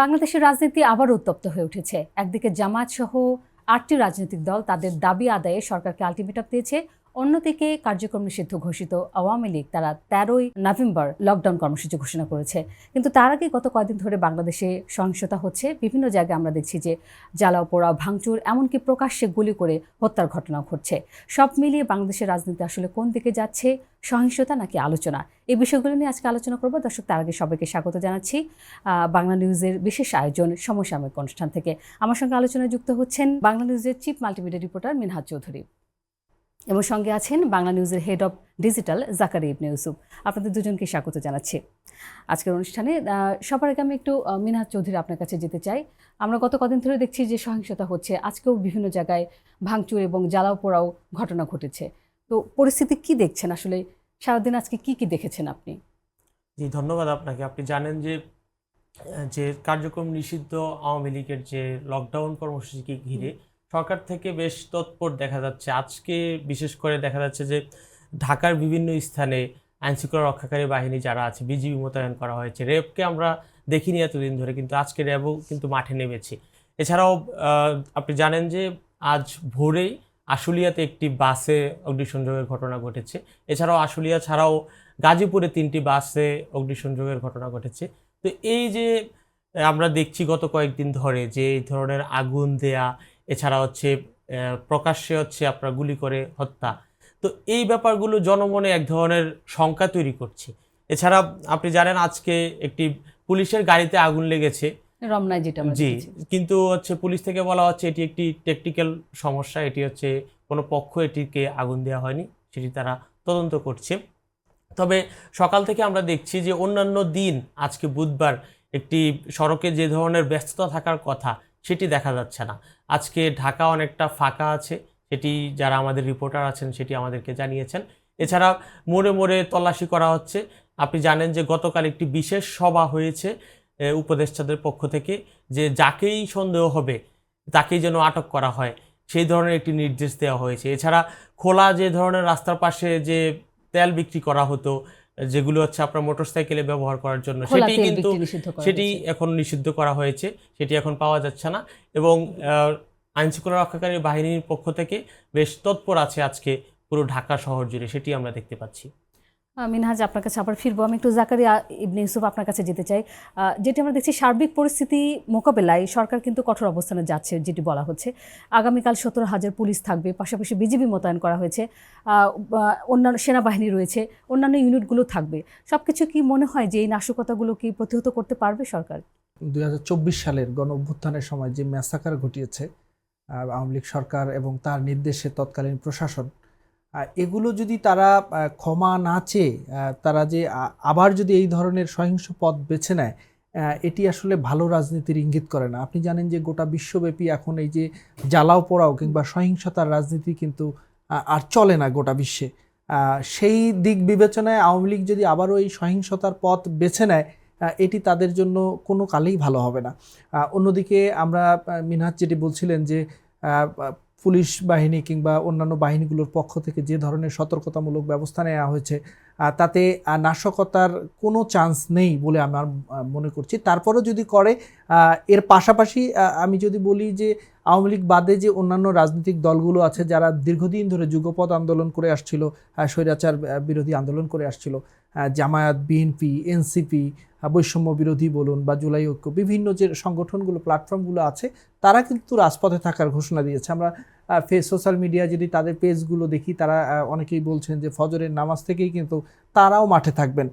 বাংলাদেশের রাজনীতি আবার উত্তপ্ত হয়ে উঠেছে। একদিকে জামায়াত সহ আটটি রাজনৈতিক দল তাদের দাবি আদায়ে সরকারকে আলটিমেটাম দিয়েছে। অন্যদিকে কার্যক্রম নিষিদ্ধ ঘোষিত আওয়ামী লীগ, তারা তেরোই নভেম্বর লকডাউন কর্মসূচি ঘোষণা করেছে। কিন্তু তার আগে গত কয়েকদিন ধরে বাংলাদেশে সহিংসতা হচ্ছে। বিভিন্ন জায়গায় আমরা দেখছি যে জ্বালাও, পোড়াও, ভাঙচুর, এমনকি প্রকাশ্যে গুলি করে হত্যার ঘটনা ঘটছে। সব মিলিয়ে বাংলাদেশের রাজনীতি আসলে কোন দিকে যাচ্ছে? সহিংসতা নাকি আলোচনা? এই বিষয়গুলো নিয়ে আজকে আলোচনা করব। দর্শক, তার আগে সবাইকে স্বাগত জানাচ্ছি। বাংলা নিউজের বিশেষ আয়োজন সমসাময়িক অনুষ্ঠান থেকে। আমার সঙ্গে আলোচনায় যুক্ত হচ্ছেন বাংলা নিউজের chief multimedia reporter Minhaj Chowdhury. এবং সঙ্গে আছেন বাংলা নিউজের head of digital Zakari Ibne Yusuf. আপনাদের দুজনকে স্বাগত জানাচ্ছি। আজকের অনুষ্ঠানে সবার আগে আমি একটু মিনহাজ চৌধুরী আপনার কাছে যেতে চাই। আমরা গত কদিন ধরে দেখছি যে সহিংসতা হচ্ছে। আজকেও বিভিন্ন জায়গায় ভাঙচুর এবং জ্বালাও পোড়াও ঘটনা ঘটেছে। তো পরিস্থিতি কি দেখছেন আসলে? সারাদিন আজকে কি কি দেখেছেন আপনি? জি ধন্যবাদ আপনাকে। আপনি জানেন যে যে কার্যক্রম নিষিদ্ধ আওয়ামী লীগের যে লকডাউন কর্মসূচিকে ঘিরে সরকার থেকে বেশ তৎপর দেখা যাচ্ছে। আজকে বিশেষ করে দেখা যাচ্ছে যে ঢাকার বিভিন্ন স্থানে আইনশৃঙ্খলা রক্ষাকারী বাহিনী যারা আছে, বিজিবি মোতায়েন করা হয়েছে। র্যাবকে আমরা দেখিনি এতদিন ধরে, কিন্তু আজকে র্যাবও কিন্তু মাঠে নেমেছে। এছাড়াও আপনি জানেন যে আজ ভোরেই আশুলিয়াতে একটি বাসে অগ্নিসংযোগের ঘটনা ঘটেছে। এছাড়াও আশুলিয়া ছাড়াও গাজীপুরে তিনটি বাসে অগ্নিসংযোগের ঘটনা ঘটেছে। তো এই যে আমরা দেখছি গত কয়েকদিন ধরে যে এই ধরনের আগুন দেয়া এছাড়া হচ্ছে প্রকাশ্যে হচ্ছে আপনার গুলি করে হত্যা। তো এই ব্যাপারগুলো জনমনে এক ধরনের শঙ্কা তৈরি করছে। এছাড়া আপনি জানেন আজকে একটি পুলিশের গাড়িতে আগুন লেগেছে। রমনায় যেটা জি কিন্তু হচ্ছে পুলিশ থেকে বলা হচ্ছে এটি একটি টেকনিক্যাল সমস্যা। এটি হচ্ছে কোনো পক্ষ এটিকে আগুন দেওয়া হয়নি সেটি তারা তদন্ত করছে। তবে সকাল থেকে আমরা দেখছি যে অন্যান্য দিন আজকে বুধবার একটি সড়কে যে ধরনের ব্যস্ততা থাকার কথা সেটি দেখা যাচ্ছে না। আজকে ঢাকা অনেকটা ফাঁকা আছে, সেটি যারা আমাদের রিপোর্টার আছেন সেটি আমাদেরকে জানিয়েছেন। এছাড়া মোড়ে মোড়ে তল্লাশি করা হচ্ছে। আপনি জানেন যে গতকাল একটি বিশেষ সভা হয়েছে উপদেষ্টাদের পক্ষ থেকে যে যাকেই সন্দেহ হবে, তাকেই যেন আটক করা হয়, সেই ধরনের একটি নির্দেশ দেওয়া হয়েছে। এছাড়া খোলা যে ধরনের রাস্তার পাশে যে তেল বিক্রি করা হতো যেগুলো হচ্ছে আপনার মোটরসাইকেলে ব্যবহার করার জন্য সেটি কিন্তু সেটি এখন নিষিদ্ধ করা হয়েছে সেটি এখন পাওয়া যাচ্ছে না এবং আহ, আইনশৃঙ্খলা রক্ষাকারী বাহিনীর পক্ষ থেকে বেশ তৎপর আছে আজকে পুরো ঢাকা শহর জুড়ে সেটি আমরা দেখতে পাচ্ছি। মিনহাজ আপনার কাছে আবার ফিরবো। আমি একটু জাকারিয়া ইবনে ইউসুফ আপনার কাছে যেতে চাই। যেটি আমরা দেখছি, সার্বিক পরিস্থিতি মোকাবেলায় সরকার কিন্তু কঠোর অবস্থানে যাচ্ছে, যেটি বলা হচ্ছে। আগামীকাল সতেরো হাজার পুলিশ থাকবে, পাশাপাশি বিজিবি মোতায়েন করা হয়েছে। অন্যান্য সেনাবাহিনী রয়েছে, অন্যান্য ইউনিটগুলো থাকবে। সব কিছু কি মনে হয় যে এই নাশকতাগুলো কি প্রতিহত করতে পারবে সরকার? দুই হাজার চব্বিশ সালের গণ অভ্যুত্থানের সময় যে ম্যাসাকার ঘটিয়েছে আওয়ামী লীগ সরকার এবং তার নির্দেশে তৎকালীন প্রশাসন এগুলো যদি তারা ক্ষমা না চেয়ে তারা যে আবার যদি এই ধরনের সহিংস পথ বেছে নেয় এটি আসলে ভালো রাজনীতির ইঙ্গিত করে না। আপনি জানেন যে গোটা বিশ্বব্যাপী এখন এই যে জ্বালাও পোড়াও কিংবা সহিংসতার রাজনীতি কিন্তু আর চলে না গোটা বিশ্বে। সেই দিক বিবেচনায় আওয়ামী লীগ যদি আবারও এই সহিংসতার পথ বেছে নেয় এটি তাদের জন্য কোনো কালেই ভালো হবে না। অন্যদিকে আমরা মিনহাজ যেটি বলছিলেন যে পুলিশ বাহিনী কিংবা অন্যান্য বাহিনীগুলোর পক্ষ থেকে যে ধরনের সতর্কতামূলক ব্যবস্থা নেওয়া হয়েছে তাতে নাশকতার কোনো চান্স নেই বলে আমার মনে করছি। তারপরও যদি করে এর পাশাপাশি আমি যদি বলি যে আওয়ামী লীগ বাদে যে অন্যান্য রাজনৈতিক দলগুলো আছে, যারা দীর্ঘদিন ধরে যুগপথ আন্দোলন করে আসছিল স্বৈরাচার বিরোধী আন্দোলন করে আসছিল জামায়াত বিএনপি এনসিপি বৈষম্য বিরোধী বলুন বা জুলাই ঐক্য, বিভিন্ন যে সংগঠনগুলো প্ল্যাটফর্মগুলো আছে, তারা কিন্তু রাজপথে থাকার ঘোষণা দিয়েছে। আমরা ফেস সোশ্যাল মিডিয়া যদি তাদের পেজগুলো দেখি, তারা অনেকেই বলছেন যে ফজরের নামাজ থেকেই কিন্তু তারাও মাঠে থাকবেন।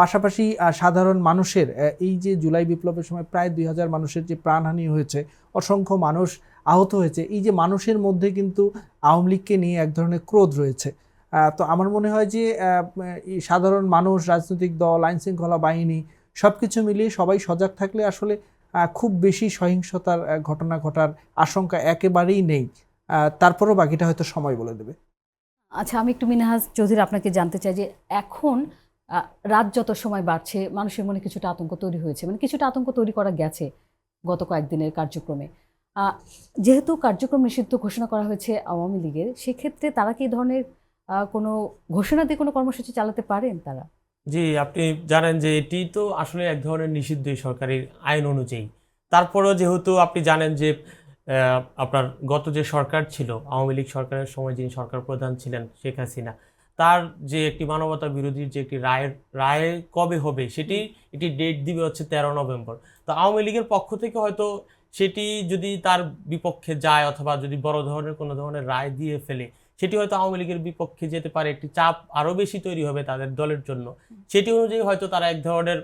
পাশাপাশি সাধারণ মানুষের এই যে জুলাই বিপ্লবের সময় প্রায় দুই হাজার মানুষের যে প্রাণহানি হয়েছে, অসংখ্য মানুষ আহত হয়েছে, এই যে মানুষের মধ্যে কিন্তু আওয়ামী লীগকে নিয়ে এক ধরনের ক্রোধ রয়েছে। তো আমার মনে হয় যে সাধারণ মানুষ, রাজনৈতিক দল আইন শৃঙ্খলা বাহিনী সব কিছু মিলিয়ে সবাই সজাগ থাকলে আসলে খুব বেশি সহিংসতার ঘটনা ঘটার আশঙ্কা একেবারেই নেই। তারপরও বাকিটা হয়তো সময় বলে দেবে। আচ্ছা আমি একটু মিনহাজ চৌধুরী আপনাকে জানতে চাই যে, এখন রাত যত সময় বাড়ছে, মানুষের মনে কিছুটা আতঙ্ক তৈরি হয়েছে। মানে কিছুটা আতঙ্ক তৈরি করা গেছে গত কয়েকদিনের কার্যক্রমে। যেহেতু কার্যক্রম নিষিদ্ধ ঘোষণা করা হয়েছে আওয়ামী লীগের, সেক্ষেত্রে তারা কি ধরনের কোনো ঘোষণা দিয়ে কোনো কর্মসূচি চালাতে পারেন তারা? জি, আপনি জানেন যে এটি তো আসলে এক ধরনের নিষিদ্ধ সরকারি আইন অনুযায়ী। তারপরেও যেহেতু আপনি জানেন যে আপনার গত যে সরকার ছিল, আওয়ামী লীগ সরকারের সময় যিনি সরকার প্রধান ছিলেন, শেখ হাসিনা, তার যে একটি মানবতা বিরোধীর যে একটি রায়ের, রায় কবে হবে সেটি এটি ডেট দিবে হচ্ছে তেরো নভেম্বর। তো আওয়ামী লীগের পক্ষ থেকে হয়তো সেটি যদি তার বিপক্ষে যায় অথবা যদি বড় ধরনের কোনো ধরনের রায় দিয়ে ফেলে সেটি হয়তো আওয়ামী লীগের বিপক্ষে যেতে পারে একটি চাপ আরও বেশি তৈরি হবে তাদের দলের জন্য। সেটি অনুযায়ী হয়তো তারা এক ধরনের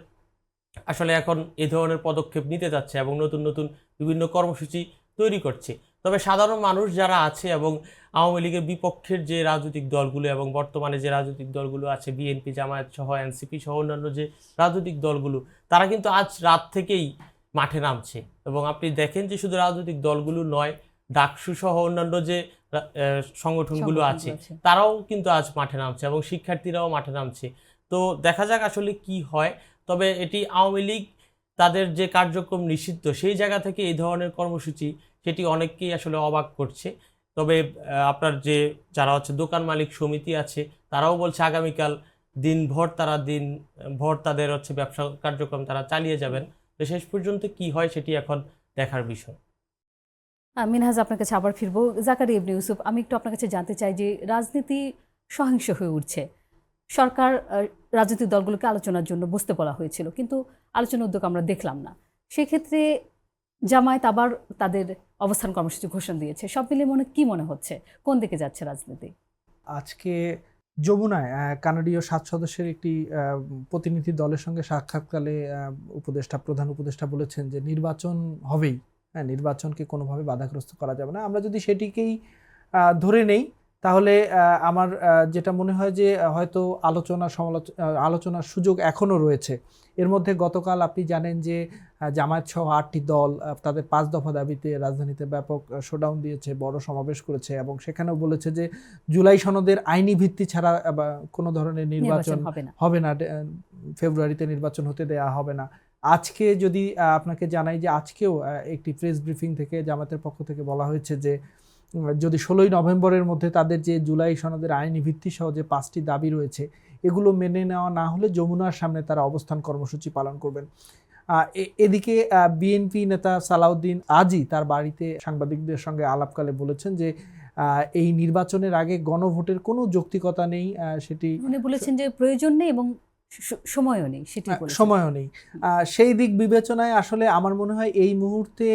আসলে এখন এ ধরনের পদক্ষেপ নিতে যাচ্ছে এবং নতুন নতুন বিভিন্ন কর্মসূচি তৈরি করছে। তবে সাধারণ মানুষ যারা আছে এবং আওয়ামী লীগের বিপক্ষের যে রাজনৈতিক দলগুলো এবং বর্তমানে যে রাজনৈতিক দলগুলো আছে বিএনপি জামায়াত সহ এনসিপি সহ অন্যান্য যে রাজনৈতিক দলগুলো তারা কিন্তু আজ রাত থেকেই মাঠে নামছে। এবং আপনি দেখেন যে শুধু রাজনৈতিক দলগুলো নয় ডাকসু সহ অন্যান্য যে সংগঠনগুলো আছে তারাও কিন্তু আজ মাঠে নামছে এবং শিক্ষার্থীরাও মাঠে নামছে। তো দেখা যাক আসলে কি হয়। তবে এটি আওয়ামী লীগ তাদের যে কার্যক্রম নিষিদ্ধ সেই জায়গা থেকে এই ধরনের কর্মসূচি সেটি অনেককেই আসলে অবাক করছে। তবে আপনার যে যারা হচ্ছে দোকান মালিক সমিতি আছে তারাও বলছে আগামীকাল দিনভর তারা দিন ভর তাদের হচ্ছে ব্যবসা কার্যক্রম তারা চালিয়ে যাবেন। তো শেষ পর্যন্ত কি হয় সেটি এখন দেখার বিষয়। মিনহাজ আপনার কাছে আবার ফিরবো। জাকারি ইবনে ইউসুফ, আমি একটু আপনার কাছে জানতে চাই যে রাজনীতি সহিংস হয়ে উঠছে। সরকার রাজনৈতিক দলগুলোকে আলোচনার জন্য বসতে বলা হয়েছিল, কিন্তু আলোচনার উদ্যোগ আমরা দেখলাম না। সেক্ষেত্রে জামায়াত আবার তাদের অবস্থান কর্মসূচি ঘোষণা দিয়েছে। সব মিলে মনে কি মনে হচ্ছে? কোন দিকে যাচ্ছে রাজনীতি? আজকে যমুনায় কানাডীয় সাত সদস্যের একটি প্রতিনিধি দলের সঙ্গে সাক্ষাৎকালে উপদেষ্টা প্রধান উপদেষ্টা বলেছেন যে নির্বাচন হবেই। হ্যাঁ নির্বাচনকে কোনোভাবে বাধাগ্রস্ত করা যাবে না। আমরা যদি সেটিকেই ধরে নেই তাহলে আমার যেটা মনে হয় যে হয়তো আলোচনা সমালোচনা আলোচনার সুযোগ এখনও রয়েছে। এর মধ্যে গতকাল আপনি জানেন যে জামায়াত সহ আটটি দল তাদের পাঁচ দফা দাবিতে রাজধানীতে ব্যাপক শোডাউন দিয়েছে বড় সমাবেশ করেছে এবং সেখানেও বলেছে যে জুলাই সনদের আইনি ভিত্তি ছাড়া কোনো ধরনের নির্বাচন হবে না। ফেব্রুয়ারিতে নির্বাচন হতে দেয়া হবে না। আজকে যদি আপনাকে জানাই যে আজকেও একটি প্রেস ব্রিফিং থেকে জামাতের পক্ষ থেকে বলা হয়েছে যে যদি ষোলোই নভেম্বরের মধ্যে তাদের যে জুলাই সনদের আইনি ভিত্তি সহ যে পাঁচটি দাবি রয়েছে, এগুলো মেনে নেওয়া না হলে যমুনার সামনে তারা অবস্থান কর্মসূচি পালন করবেন। এদিকে বিএনপি নেতা সালাউদ্দিন আজই তার বাড়িতে সাংবাদিকদের সঙ্গে আলাপকালে বলেছেন যে এই নির্বাচনের আগে গণভোটের কোনো যৌক্তিকতা নেই সেটি উনি বলেছেন যে প্রয়োজন নেই এবং সময়ও নেই সেটি সময়ও নেই। সেই দিক বিবেচনায় আসলে আমার মনে হয় এই মুহূর্তে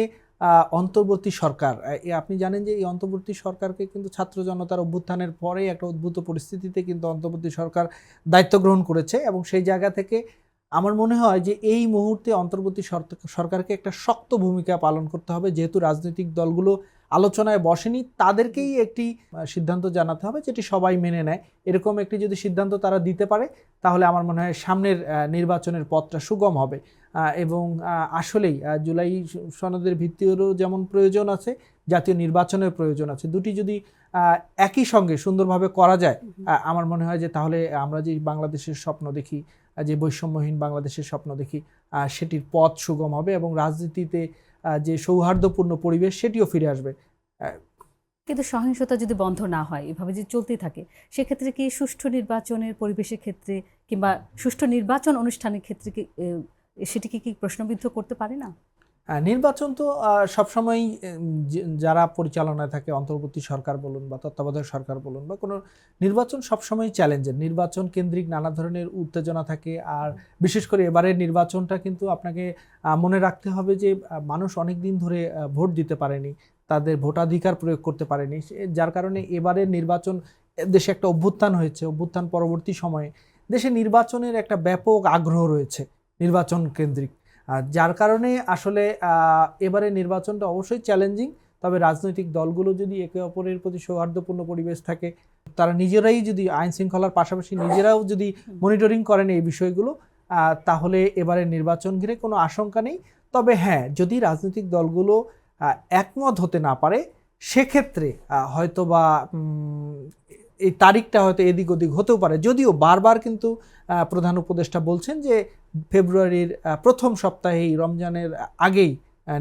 অন্তর্বর্তী সরকার আপনি জানেন যে এই অন্তর্বর্তী সরকারকে কিন্তু ছাত্র জনতার অভ্যুত্থানের পরে একটা উদ্ভূত পরিস্থিতিতে কিন্তু অন্তর্বর্তী সরকার দায়িত্ব গ্রহণ করেছে এবং সেই জায়গা থেকে আমার মনে হয় যে এই মুহূর্তে অন্তর্বর্তী সরকারকে একটা শক্ত ভূমিকা পালন করতে হবে। যেহেতু রাজনৈতিক দলগুলো আলোচনায় বসেনি তাদেরকেই একটি সিদ্ধান্ত জানাতে হবে যেটি সবাই মেনে নেয়। এরকম একটি যদি সিদ্ধান্ত তারা দিতে পারে তাহলে আমার মনে হয় সামনের নির্বাচনের পথটা সুগম হবে। এবং আসলেই জুলাই সনদের ভিত্তিরও যেমন প্রয়োজন আছে জাতীয় নির্বাচনের প্রয়োজন আছে। দুটি যদি একই সঙ্গে সুন্দরভাবে করা যায় আমার মনে হয় যে তাহলে আমরা যে বাংলাদেশের স্বপ্ন দেখি যে বৈষম্যহীন বাংলাদেশের স্বপ্ন দেখি সেটির পথ সুগম হবে এবং রাজনীতিতে যে সৌহার্দ্যপূর্ণ পরিবেশ সেটিও ফিরে আসবে। কিন্তু সহিংসতা যদি বন্ধ না হয়, এভাবে যদি চলতে থাকে, সেক্ষেত্রে কি সুষ্ঠু নির্বাচনের পরিবেশের ক্ষেত্রে কিংবা সুষ্ঠু নির্বাচন অনুষ্ঠানের ক্ষেত্রে কি সেটিকে কি প্রশ্নবিদ্ধ করতে পারে না? নির্বাচন তো আহ, সবসময়ই যারা পরিচালনায় থাকে অন্তর্বর্তী সরকার বলুন বা তত্ত্বাবধায়ক সরকার বলুন বা কোনো নির্বাচন সবসময় চ্যালেঞ্জের নির্বাচন কেন্দ্রিক নানা ধরনের উত্তেজনা থাকে আর বিশেষ করে এবারের নির্বাচনটা কিন্তু আপনাকে মনে রাখতে হবে যে মানুষ অনেক দিন ধরে ভোট দিতে পারেনি তাদের ভোটাধিকার প্রয়োগ করতে পারেনি। যার কারণে এবারের নির্বাচন দেশে একটা অভ্যুত্থান হয়েছে অভ্যুত্থান পরবর্তী সময়ে। দেশে নির্বাচনের একটা ব্যাপক আগ্রহ রয়েছে নির্বাচন কেন্দ্রিক। যার কারণে আসলে এবারে নির্বাচনটা অবশ্যই চ্যালেঞ্জিং তবে রাজনৈতিক দলগুলো যদি একে অপরের প্রতি সৌহার্দ্যপূর্ণ পরিবেশ থাকে, তারা নিজেরাই যদি আইন শৃঙ্খলার পাশাপাশি নিজেরাও যদি মনিটরিং করেন এই বিষয়গুলো তাহলে এবারে নির্বাচন ঘিরে কোনো আশঙ্কা নেই। তবে হ্যাঁ যদি রাজনৈতিক দলগুলো একমত হতে না পারে, সেক্ষেত্রে হয়তো বা এই তারিখটা হয়তো এদিক ওদিক হতেও পারে। যদিও বারবার কিন্তু প্রধান উপদেষ্টা বলছেন যে ফেব্রুয়ারির প্রথম সপ্তাহেই রমজানের আগেই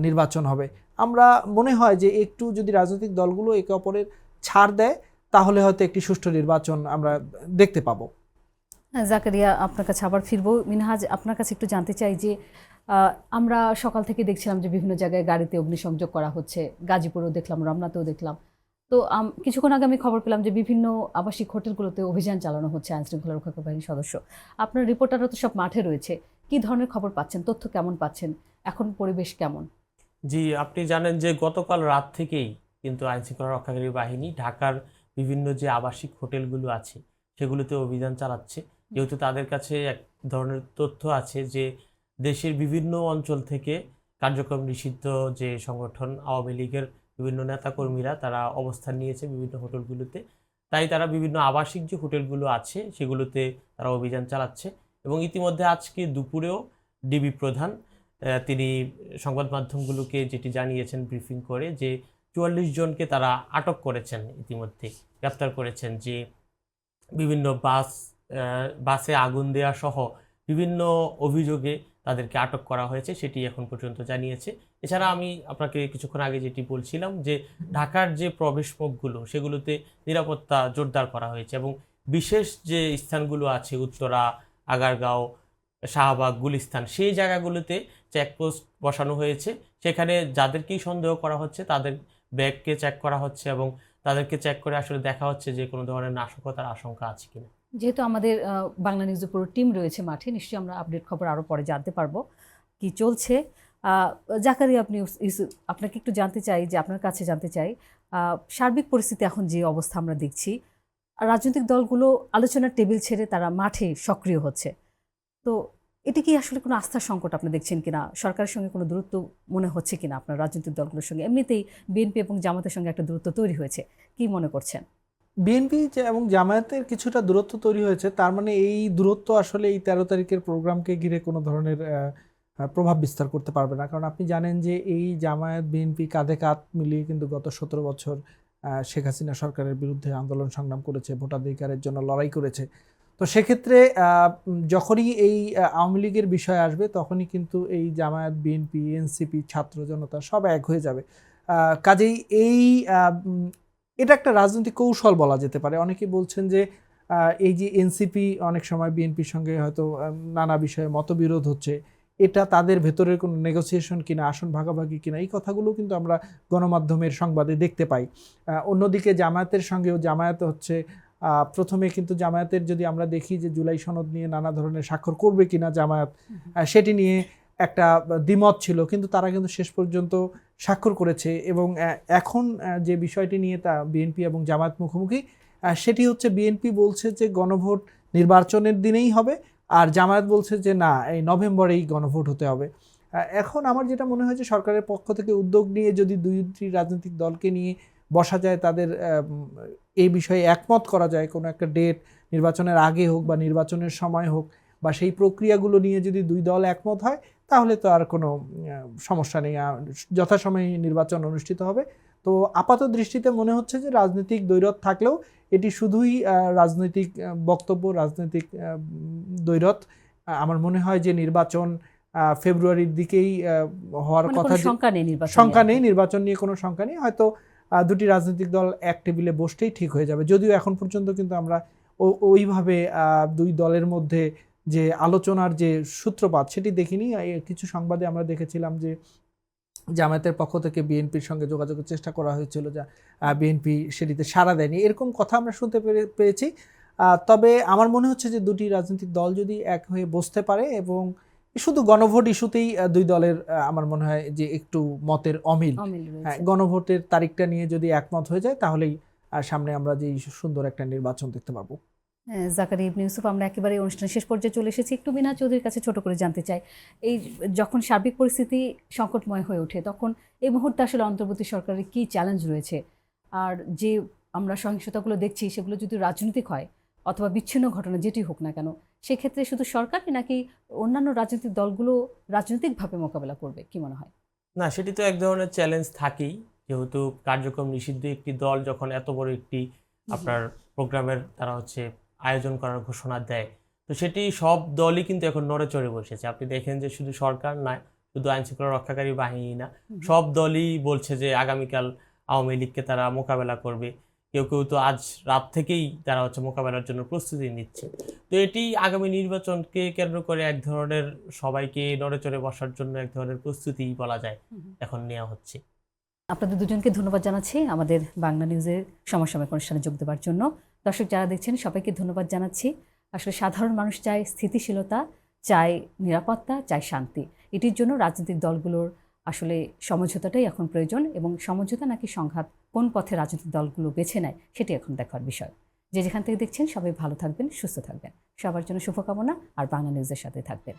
নির্বাচন হবে। আমরা মনে হয় যে একটু যদি রাজনৈতিক দলগুলো একে অপরের ছাড় দেয়, তাহলে হয়তো একটি সুষ্ঠু নির্বাচন আমরা দেখতে পাবো। জাকারিয়া, আপনার কাছে আবার ফিরবো। মিনহাজ, আপনার কাছে একটু জানতে চাই যে আমরা সকাল থেকে দেখছিলাম যে বিভিন্ন জায়গায় গাড়িতে অগ্নিসংযোগ করা হচ্ছে। গাজীপুরেও দেখলাম রমনাতেও দেখলাম। তো কিছুক্ষণ আগে আমি খবর পেলাম যে বিভিন্ন আবাসিক হোটেলগুলোতে অভিযান চালানো হচ্ছে আইন শৃঙ্খলা রক্ষাকারী বাহিনীর সদস্য। আপনার রিপোর্টাররা তো সব মাঠে রয়েছে। কি ধরনের খবর পাচ্ছেন? তথ্য কেমন পাচ্ছেন? এখন পরিবেশ কেমন? জি, আপনি জানেন যে গতকাল রাত থেকেই কিন্তু আইন শৃঙ্খলা রক্ষাকারী বাহিনী ঢাকার বিভিন্ন যে আবাসিক হোটেলগুলো আছে, সেগুলোতে অভিযান চালাচ্ছে। যেহেতু তাদের কাছে এক ধরনের তথ্য আছে যে দেশের বিভিন্ন অঞ্চল থেকে কার্যক্রম নিষিদ্ধ যে সংগঠন আওয়ামী লীগের বিভিন্ন নেতাকর্মীরা তারা অবস্থান নিয়েছে বিভিন্ন হোটেলগুলোতে। তাই তারা বিভিন্ন আবাসিক যে হোটেলগুলো আছে, সেগুলোতে তারা অভিযান চালাচ্ছে এবং ইতিমধ্যে আজকে দুপুরেও ডিবি প্রধান তিনি সংবাদ মাধ্যমগুলোকে যেটি জানিয়েছেন, ব্রিফিং করে যে চুয়াল্লিশ জনকে তারা আটক করেছেন ইতিমধ্যে, গ্রেপ্তার করেছেন যে বিভিন্ন বাস বাসে আগুন দেওয়া সহ বিভিন্ন অভিযোগে তাদেরকে আটক করা হয়েছে, সেটি এখন পর্যন্ত জানিয়েছে। এছাড়া আমি আপনাকে কিছুক্ষণ আগে যেটি বলছিলাম যে ঢাকার যে প্রবেশ মুখগুলো সেগুলোতে নিরাপত্তা জোরদার করা হয়েছে এবং বিশেষ যে স্থানগুলো আছে, উত্তরা, আগারগাঁও, শাহবাগ, গুলিস্তান, সেই জায়গাগুলোতে চেকপোস্ট বসানো হয়েছে। সেখানে যাদেরকেই সন্দেহ করা হচ্ছে, তাদের ব্যাগকে চেক করা হচ্ছে এবং তাদেরকে চেক করে আসলে দেখা হচ্ছে যে কোনো ধরনের নাশকতার আশঙ্কা আছে কিনা। যেহেতু আমাদের বাংলা নিউজের পুরো টিম রয়েছে মাঠে, নিশ্চয়ই আমরা আপডেট খবর আরও পরে জানতে পারব কি চলছে। আহ, জাকারিয়া আপনি আপনাকে একটু জানতে চাই যে আপনার কাছে জানতে চাই সার্বিক পরিস্থিতি এখন যে অবস্থা আমরা দেখছি রাজনৈতিক দলগুলো আলোচনার টেবিল ছেড়ে তারা মাঠে সক্রিয় হচ্ছে। তো এটি কি আসলে কোনো আস্থার সংকট আপনি দেখছেন কিনা? সরকারের সঙ্গে কোনো দূরত্ব মনে হচ্ছে কিনা আপনার রাজনৈতিক দলগুলোর সঙ্গে? এমনিতেই বিএনপি এবং জামাতের সঙ্গে একটা দূরত্ব তৈরি হয়েছে কি মনে করছেন? বিএনপি এবং জামায়াতের কিছুটা দূরত্ব তৈরি হয়েছে তার মানে এই দূরত্ব আসলে এই তেরো তারিখের প্রোগ্রামকে ঘিরে কোনো ধরনের প্রভাব বিস্তার করতে পারবে না। কারণ আপনি জানেন যে এই জামায়াত, বিএনপি কাঁধে কাঁধ মিলিয়ে কিন্তু গত সতেরো বছর শেখ হাসিনা সরকারের বিরুদ্ধে আন্দোলন সংগ্রাম করেছে, ভোটাধিকারের জন্য লড়াই করেছে। তো সেক্ষেত্রে যখনই এই আওয়ামী লীগের বিষয় আসবে, তখনই কিন্তু এই জামায়াত, বিএনপি, এনসিপি, ছাত্র জনতা সব এক হয়ে যাবে। কাজেই এই এটা একটা রাজনৈতিক কৌশল বলা যেতে পারে। অনেকে বলছেন যে এই যে এনসিপি অনেক সময় বিএনপির সঙ্গে হয়তো নানা বিষয়ে মতবিরোধ হচ্ছে। এটা তাদের ভেতরের কোনো নেগোসিয়েশন কিনা আসন ভাগাভাগি কিনা এই কথাগুলো কিন্তু আমরা গণমাধ্যমের সংবাদে দেখতে পাই। অন্যদিকে জামায়াতের সঙ্গেও জামায়াত হচ্ছে প্রথমে কিন্তু জামায়াতের যদি আমরা দেখি যে জুলাই সনদ নিয়ে নানা ধরনের স্বাক্ষর করবে কিনা জামায়াত সেটি নিয়ে একটা দ্বিমত ছিল কিন্তু তারা কিন্তু শেষ পর্যন্ত স্বাক্ষর করেছে এবং এখন যে বিষয়টি নিয়ে তা বিএনপি এবং জামায়াত মুখোমুখি সেটি হচ্ছে বিএনপি বলছে যে গণভোট নির্বাচনের দিনেই হবে আর জামায়াত বলছে যে, না, এই নভেম্বরেই গণভোট হতে হবে। এখন আমার যেটা মনে হয় যে, সরকারের পক্ষ থেকে উদ্যোগ নিয়ে যদি দুইটি রাজনৈতিক দলকে নিয়ে বসা যায়, তাদের এই বিষয়ে একমত করা যায়, কোনো একটা ডেট নির্বাচনের আগে হোক বা নির্বাচনের সময় হোক, বা সেই প্রক্রিয়াগুলো নিয়ে যদি দুই দল একমত হয়, তাহলে তো আর কোনো সমস্যা নেই। যথাসময়ে নির্বাচন অনুষ্ঠিত হবে। তো আপাত দৃষ্টিতে মনে হচ্ছে যে রাজনৈতিক দৈরথ থাকলেও এটি শুধুই রাজনৈতিক বক্তব্য রাজনৈতিক দৈরথ আমার মনে হয় যে নির্বাচন ফেব্রুয়ারির দিকেই হওয়ার মানে কথা শঙ্কা নেই নির্বাচন নিয়ে। কোনো শঙ্কা নেই। হয়তো দুটি রাজনৈতিক দল এক টেবিলে বসতেই ঠিক হয়ে যাবে। যদিও এখন পর্যন্ত কিন্তু আমরা ও- ওইভাবে দুই দলের মধ্যে যে আলোচনার যে সূত্রপাত সেটি দেখিনি। কিছু সংবাদে আমরা দেখেছিলাম যে জামায়াতের পক্ষ থেকে বিএনপির সঙ্গে যোগাযোগের চেষ্টা করা হয়েছিল যা বিএনপি সেটিতে সাড়া দেয়নি। এরকম কথা আমরা শুনতে পেরে- পেয়েছি। আহ, তবে আমার মনে হচ্ছে যে দুটি রাজনৈতিক দল যদি এক হয়ে বসতে পারে এবং শুধু গণভোট ইস্যুতেই দুই দলের আমার মনে হয় যে একটু মতের অমিল। হ্যাঁ, গণভোটের তারিখটা নিয়ে যদি একমত হয়ে যায় তাহলেই সামনে আমরা যে সুন্দর একটা নির্বাচন দেখতে পাবো। জাকারি ইবনে ইউসুফ আমরা একেবারে অনুষ্ঠান শেষ পর্যায়ে চলে এসেছি। একটু বিনা চৌধুরীর কাছে ছোট করে জানতে চাই। এই যখন সার্বিক পরিস্থিতি সংকটময় হয়ে ওঠে তখন এই মুহূর্তে আসলে অন্তর্বর্তী সরকারের কী চ্যালেঞ্জ রয়েছে? আর যে আমরা সহিংসতাগুলো দেখছি সেগুলো যদি রাজনৈতিক হয় অথবা বিচ্ছিন্ন ঘটনা যেটি হোক না কেন সেক্ষেত্রে শুধু সরকারই নাকি অন্যান্য রাজনৈতিক দলগুলো রাজনৈতিকভাবে মোকাবেলা করবে? কি মনে হয়? না সেটি তো এক ধরনের চ্যালেঞ্জ থাকেই। যেহেতু কার্যক্রম নিষিদ্ধ একটি দল যখন এত বড় একটি আপনার প্রোগ্রামের তারা হচ্ছে আয়োজন করার ঘোষণা দেয়। তো সেটি সব দলই কিন্তু এখন নড়ে চড়ে বসেছে। আপনি দেখেন যে শুধু সরকার নয় শুধু আইন শৃঙ্খলা রক্ষাকারী বাহিনী না সব দলই বলছে যে আগামীকাল আওয়ামী লীগকে তারা মোকাবেলা করবে। কেউ কেউ তো আজ রাত থেকেই তারা হচ্ছে মোকাবেলার জন্য প্রস্তুতি নিচ্ছে। তো এটি আগামী নির্বাচনকে কেন্দ্র করে এক ধরনের সবাইকে নড়েচড়ে বসার জন্য এক ধরনের প্রস্তুতি বলা যায়। এখন নেওয়া হচ্ছে। আপনাদের দুজনকে ধন্যবাদ জানাচ্ছি আমাদের বাংলা নিউজের সমসাময়িক অনুষ্ঠানে যোগ দেওয়ার জন্য। দর্শক যারা দেখছেন, সবাইকে ধন্যবাদ জানাচ্ছি। আসলে সাধারণ মানুষ চায় স্থিতিশীলতা, চায় নিরাপত্তা, চায় শান্তি। এটির জন্য রাজনৈতিক দলগুলোর আসলে সমঝোতাটাই এখন প্রয়োজন এবং সমঝোতা নাকি সংঘাত কোন পথে রাজনৈতিক দলগুলো বেছে নেয় সেটি এখন দেখার বিষয়। যে যেখান থেকে দেখছেন সবাই ভালো থাকবেন, সুস্থ থাকবেন। সবার জন্য শুভকামনা আর বাংলা নিউজের সাথে থাকবেন।